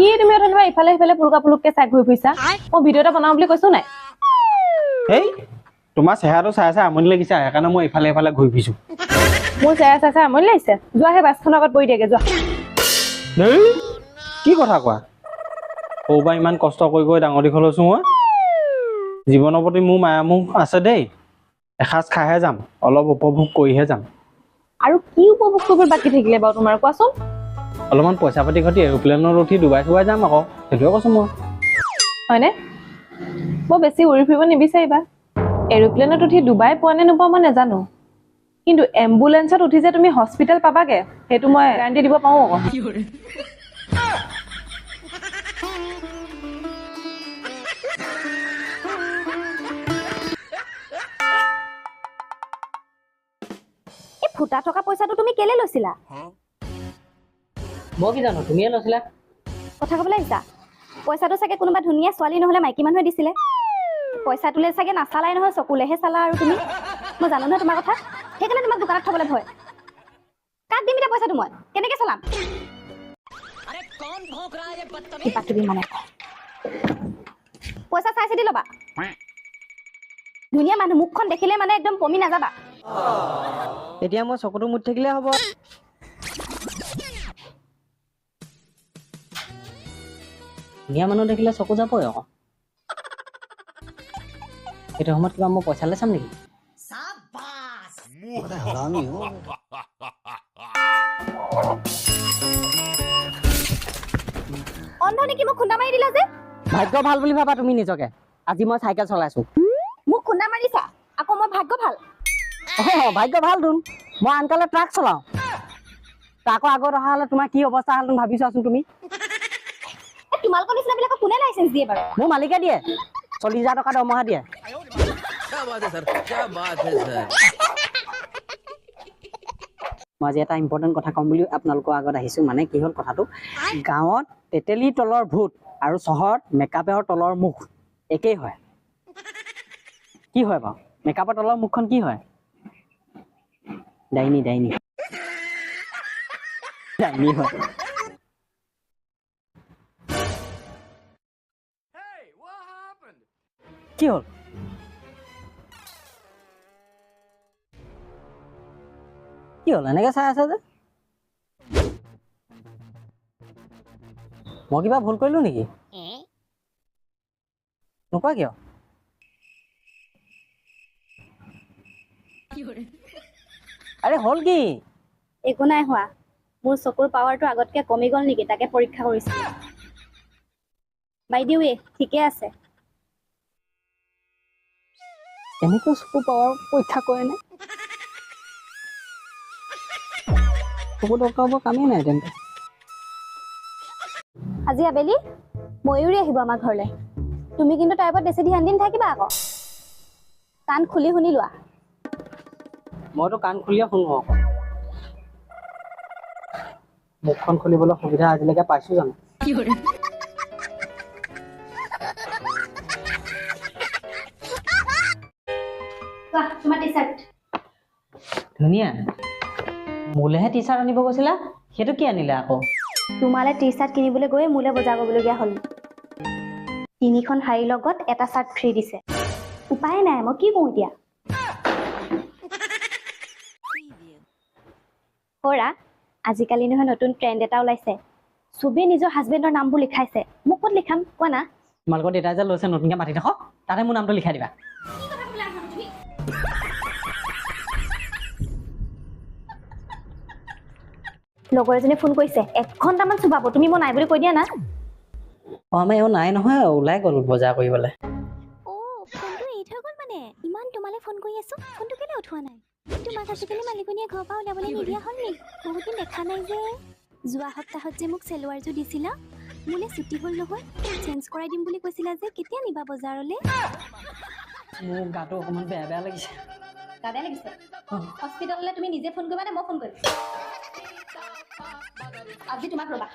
কি তুমি পৰা ইফালে সিফালে পুলকা পুলুককে চাই ঘূৰি ফুৰিছা? মই ভিডিঅ' এটা বনাওঁ বুলি কৈছো নাই? এই তোমাৰ চেহেৰাটো চাই চাই আমনি লাগিছে সেইকাৰণে মই ইফালে ইফালে ঘূৰি ফুৰিছোঁ। মোৰ চাই চাই চাই আমনি লাগিছে। যোৱা সেই বাছখনৰ আগত পৰি দিয়েগে যোৱা। কি কথা কোৱা? পৰা ইমান কষ্ট কৰি কৰি ডাঙৰ দীঘল হৈছোঁ মই। জীৱনৰ প্ৰতি মোৰ মায়া মোহ আছে দেই। এসাঁজ খাইহে যাম অলপ উপভোগ কৰিহে যাম। আৰু কি উপভোগ কৰিব বাকী থাকিলে বাৰু তোমাৰ? কোৱাচোন। অলপমান পইচা পাতি ঘটি এৰোপ্লেনত উঠি ডুবাই চুবাই যাম আকৌ। সেইটোৱে কৈছোঁ মই। হয়নে? মই বেছি উৰি ফুৰিব নিবিচাৰিবা। এৰোপ্লেনত উঠি ডুবাই পোৱা নে নোপোৱা মই নাজানো। কিন্তু এম্বুলেঞ্চত উঠি যে তুমি হস্পিটেল পাবাগে সেইটো মই গেৰাণ্টি দিব পাৰোঁ আকৌ। ফুটা থকা পইচাটো তুমি কেলে লৈছিলা? মই কি জানো তুমিয়ে লৈছিলা? কথা ক'বলৈ আহিছা? পইচাটো চাগে কোনোবা ধুনীয়া ছোৱালী নহ'লে মাইকী মানুহে দিছিলে। পইচাটোলে চাগে নাচালাই নহয় চকুলেহে চালা আৰু তুমি। মই জানো নহয় তোমাৰ কথা। সেইকাৰণে তোমাক দোকানত থবলৈ ভয়। কাক দিম এতিয়া পইচাটো মই? কেনেকে চলাম? কিবা কিবি মানে পইচা চাই চিতি ল'বা। ধুনীয়া মানুহ মুখখন দেখিলে মানে একদম পমি নাযাবা। এতিয়া মই চকুটো মুঠ থাকিলে হ'ব। ধুনীয়া মানুহ দেখিলে চকু যাবই আকৌ। এইটো সময়ত কিবা মই পইচালৈ চাম নেকি? অন্ধ নেকি মোক খুন্দা মাৰি দিলা যে? ভাগ্য ভালো বুলি ভাবা তুমি নিজকে। আজি মই চাইকেল চলাইছো। মোক খুন্দা মাৰিছা? আকৌ মই ভাগ্য ভালো? ভাগ্য ভালো তোন। মই আনকালে ট্ৰাক চলাওঁ। ট্ৰাকৰ আগত অহা হ'লে তোমাৰ কি অৱস্থা হ'ল ভাবি চোৱাচোন তুমি। তোমালোকৰ নিচিনা বিলাকক কোনে লাইচেন্স দিয়ে বাৰু? মোৰ মালিকে দিয়ে। চল্লিশ হাজাৰ টকা দৰমহা দিয়ে। মই আজি এটা ইম্পৰ্টেণ্ট কথা ক'ম বুলি আপোনালোকৰ আগত আহিছোঁ। মানে কি হ'ল কথাটো? গাঁৱত তেতেলী তলৰ ভূত আৰু চহৰত মেকআপেৰ তলৰ মুখ একেই হয়। কি হয় বাৰু? মেকআপৰ তলৰ মুখখন কি হয়? ডাইনী ডাইনী। ডাইনী হয়। কি হ'ল? কি হ'ল? এনেকে চাই আছে যে? মই কিবা ভুল কৰিলো নেকি? নোকোৱা কিয়? আৰে হ'ল কি? একো নাই হোৱা। মোৰ চকুৰ পাৱাৰটো আগতকে কমি গ'ল নেকি? তাকে পৰীক্ষা কৰিছিলোঁ। বাইদেউৱে ঠিকে আছে। এনেকৈ চকু পাৱাৰ পৰীক্ষা কৰে নে? চকু দৰকাৰ হ'ব কামেই নাই তেন্তে। আজি আবেলি ময়ূৰী আহিব আমাৰ ঘৰলৈ। তুমি কিন্তু তাইৰ ওপৰত বেছি ধ্যান দি নাথাকিবা আকৌ। কাণ খুলি শুনি লোৱা। মইতো কাণ খুলিয়ে শুনো আকৌ। মুখখন খুলিবলৈ সুবিধা আজিলৈকে পাইছো জানো? তোমাৰ টি চাৰ্ট ধুনীয়া। মোলেহে টি চাৰ্ট আনিব কৈছিলা সেইটো কি আনিলে আকৌ? তোমালে টি চাৰ্ট কিনিবলৈ গৈ মোলে বজাৰ কৰিবলগীয়া হ'ল। তিনিখন শাৰীৰ লগত এটা চাৰ্ট ফ্ৰী দিছে। উপায় নাই মই কি কওঁ এতিয়া? কৰা আজিকালি নহয় নতুন ট্ৰেণ্ড এটা ওলাইছে। চবেই নিজৰ হাজবেণ্ডৰ নামবোৰ লিখাইছে। মোক ক'ত লিখাম? কোৱা না। তোমালোকৰ দেউতাই যে লৈছে নতুনকৈ মাতি থাকক তাতে মোৰ নামটো লিখাই দিবা। লগৰ এজনীয়ে ফোন কৰিছে। এক ঘণ্টামান চুবাব তুমি মই নাই বুলি কৈ দিয়া না। অঁ আমাৰ এওঁ নাই নহয় ওলাই গ'ল বজাৰ কৰিবলৈ। অ' ফোনটো এৰি থৈ গ'ল মানে। ইমান তোমালৈ ফোন কৰি আছো ফোনটো কেলে উঠোৱা নাই? তোমাক আজিকালি মালিকনীয়ে ঘৰৰ পৰা ওলাবলৈ নিদিয়া হ'ল নি? বহুত দিন দেখা নাই যে। যোৱা সপ্তাহত যে মোক চেলোৱাৰযোৰ দিছিলা মোলে ছুটি হ'ল নহয় চেঞ্জ কৰাই দিম বুলি কৈছিলা যে কেতিয়া নিবা বজাৰলৈ? মোৰ গাটো অকণমান বেয়া বেয়া লাগিছে। গাতে লাগিছে? হস্পিটেললৈ তুমি নিজে ফোন কৰিবা নে মই ফোন কৰিম? আজি তোমাক ৰ'বা